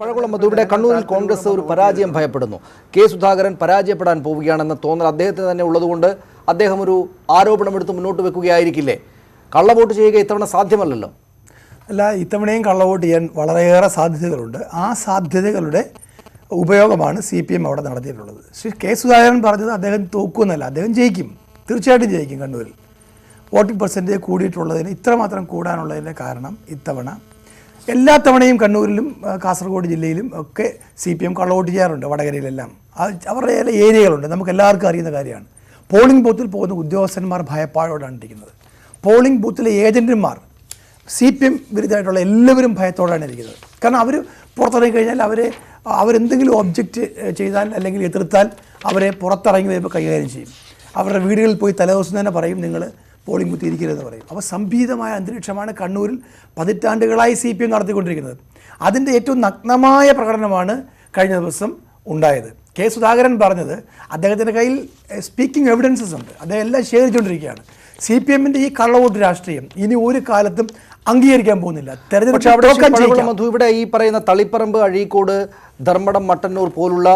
പഴകുളം മധുവിടെ കണ്ണൂരിൽ കോൺഗ്രസ് ഒരു പരാജയം ഭയപ്പെടുന്നു. കെ സുധാകരൻ പരാജയപ്പെടാൻ പോവുകയാണെന്ന തോന്നൽ അദ്ദേഹത്തിന് തന്നെ ഉള്ളതുകൊണ്ട് അദ്ദേഹം ഒരു ആരോപണം ആരോപണമെടുത്ത് മുന്നോട്ട് വെക്കുകയായിരിക്കില്ലേ? കള്ളവോട്ട് ചെയ്യുക ഇത്തവണ സാധ്യമല്ലല്ലോ. അല്ല ഇത്തവണയും കള്ളവോട്ട് ചെയ്യാൻ വളരെയേറെ സാധ്യതകളുണ്ട്. ആ സാധ്യതകളുടെ ഉപയോഗമാണ് സി പി എം അവിടെ നടത്തിയിട്ടുള്ളത്. ശ്രീ കെ സുധാകരൻ പറഞ്ഞത് അദ്ദേഹം തോക്കുമെന്നല്ല അദ്ദേഹം ജയിക്കും. തീർച്ചയായിട്ടും ജയിക്കും കണ്ണൂരിൽ. വോട്ടിംഗ് പെർസെന്റേജ് കൂടിയിട്ടുള്ളതിന് ഇത്രമാത്രം കൂടാനുള്ളതിന്റെ കാരണം ഇത്തവണ എല്ലാ തവണയും കണ്ണൂരിലും കാസർഗോഡ് ജില്ലയിലും ഒക്കെ സി പി എം കള്ളവോട്ട് ചെയ്യാറുണ്ട് വടകരയിലെല്ലാം. അവരുടെ ചില ഏരിയകളുണ്ട്. നമുക്ക് എല്ലാവർക്കും അറിയുന്ന കാര്യമാണ്. പോളിംഗ് ബൂത്തിൽ പോകുന്ന ഉദ്യോഗസ്ഥന്മാർ ഭയപ്പാടോടാണ് ഇരിക്കുന്നത്. പോളിംഗ് ബൂത്തിലെ ഏജന്റുമാർ സി പി എം വിരുദ്ധമായിട്ടുള്ള എല്ലാവരും ഭയത്തോടാണ് ഇരിക്കുന്നത്. കാരണം അവർ പുറത്തിറങ്ങി കഴിഞ്ഞാൽ അവരെ അവരെന്തെങ്കിലും ഒബ്ജക്റ്റ് ചെയ്താൽ അല്ലെങ്കിൽ എതിർത്താൽ അവരെ പുറത്തിറങ്ങി വരുമ്പോൾ കൈകാര്യം ചെയ്യും. അവരുടെ വീടുകളിൽ പോയി തലേദിവസം തന്നെ പറയും നിങ്ങൾ പോളിംഗ് ബൂത്ത് ഇരിക്കരുതെന്ന് പറയും. അപ്പോൾ സംഭീതമായ അന്തരീക്ഷമാണ് കണ്ണൂരിൽ പതിറ്റാണ്ടുകളായി സി പി എം നടത്തിക്കൊണ്ടിരിക്കുന്നത്. അതിന്റെ ഏറ്റവും നഗ്നമായ പ്രകടനമാണ് കഴിഞ്ഞ ദിവസം ഉണ്ടായത്. കെ സുധാകരൻ പറഞ്ഞത് അദ്ദേഹത്തിന്റെ കയ്യിൽ സ്പീക്കിംഗ് എവിഡൻസസ് ഉണ്ട്. അദ്ദേഹം എല്ലാം ശേഖരിച്ചുകൊണ്ടിരിക്കുകയാണ്. സി പി എമ്മിന്റെ ഈ കള്ളവോട്ട് രാഷ്ട്രീയം ഇനി ഒരു കാലത്തും അംഗീകരിക്കാൻ പോകുന്നില്ല. തെരഞ്ഞെടുപ്പ് മധു ഇവിടെ ഈ പറയുന്ന തളിപ്പറമ്പ് അഴീക്കോട് ധർമ്മടം മട്ടന്നൂർ പോലുള്ള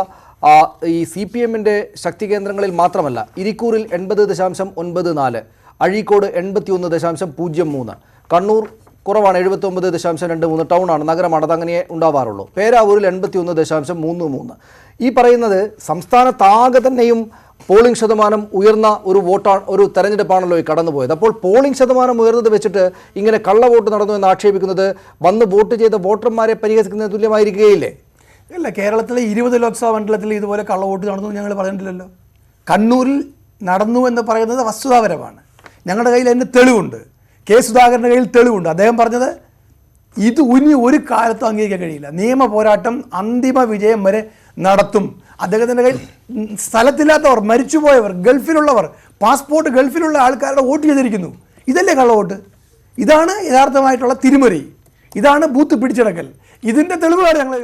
ഈ സി പി എമ്മിന്റെ ശക്തി കേന്ദ്രങ്ങളിൽ മാത്രമല്ല ഇരിക്കൂറിൽ എൺപത് ദശാംശം ഒൻപത് നാല് അഴീക്കോട് എൺപത്തി ഒന്ന് ദശാംശം പൂജ്യം മൂന്ന്. കണ്ണൂർ കുറവാണ് എഴുപത്തി ഒമ്പത് ദശാംശം രണ്ട് മൂന്ന്. ടൗണാണ് നഗരമാണ് അതങ്ങനെ ഉണ്ടാവാറുള്ളൂ. പേരാവൂരിൽ എൺപത്തി ഒന്ന് ദശാംശം മൂന്ന് മൂന്ന്. ഈ പറയുന്നത് സംസ്ഥാനത്താകെ തന്നെയും പോളിംഗ് ശതമാനം ഉയർന്ന ഒരു വോട്ടാണ് ഒരു തെരഞ്ഞെടുപ്പാണല്ലോ ഈ കടന്നുപോയത്. അപ്പോൾ പോളിംഗ് ശതമാനം ഉയർന്നത് വെച്ചിട്ട് ഇങ്ങനെ കള്ളവോട്ട് നടന്നു എന്ന് ആക്ഷേപിക്കുന്നത് വന്ന് വോട്ട് ചെയ്ത വോട്ടർമാരെ പരിഹസിക്കുന്നതിന് തുല്യമായിരിക്കുകയില്ലേ? ഇല്ല കേരളത്തിലെ ഇരുപത് ലോക്സഭാ മണ്ഡലത്തിൽ ഇതുപോലെ കള്ളവോട്ട് നടന്നു ഞങ്ങൾ പറഞ്ഞിട്ടില്ലല്ലോ. കണ്ണൂരിൽ നടന്നു എന്ന് പറയുന്നത് വസ്തുതാപരമാണ്. ഞങ്ങളുടെ കയ്യിൽ അതിന് തെളിവുണ്ട്. കെ സുധാകരന്റെ കയ്യിൽ തെളിവുണ്ട്. അദ്ദേഹം പറഞ്ഞത് ഇത് ഇനി ഒരു കാലത്തും അംഗീകരിക്കാൻ കഴിയില്ല. നിയമ പോരാട്ടം അന്തിമ വിജയം വരെ നടത്തും. അദ്ദേഹത്തിന്റെ കയ്യിൽ സ്ഥലത്തില്ലാത്തവർ മരിച്ചുപോയവർ ഗൾഫിലുള്ളവർ പാസ്പോർട്ട് ഗൾഫിലുള്ള ആൾക്കാരുടെ വോട്ട് ചെയ്തിരിക്കുന്നു. ഇതല്ലേ കള്ളവോട്ട് ഇതാണ് യഥാർത്ഥമായിട്ടുള്ള തിരിമറി. ഇതാണ് ബൂത്ത് പിടിച്ചെടുക്കൽ. ഇതിന്റെ തെളിവുകളാണ് ഞങ്ങൾ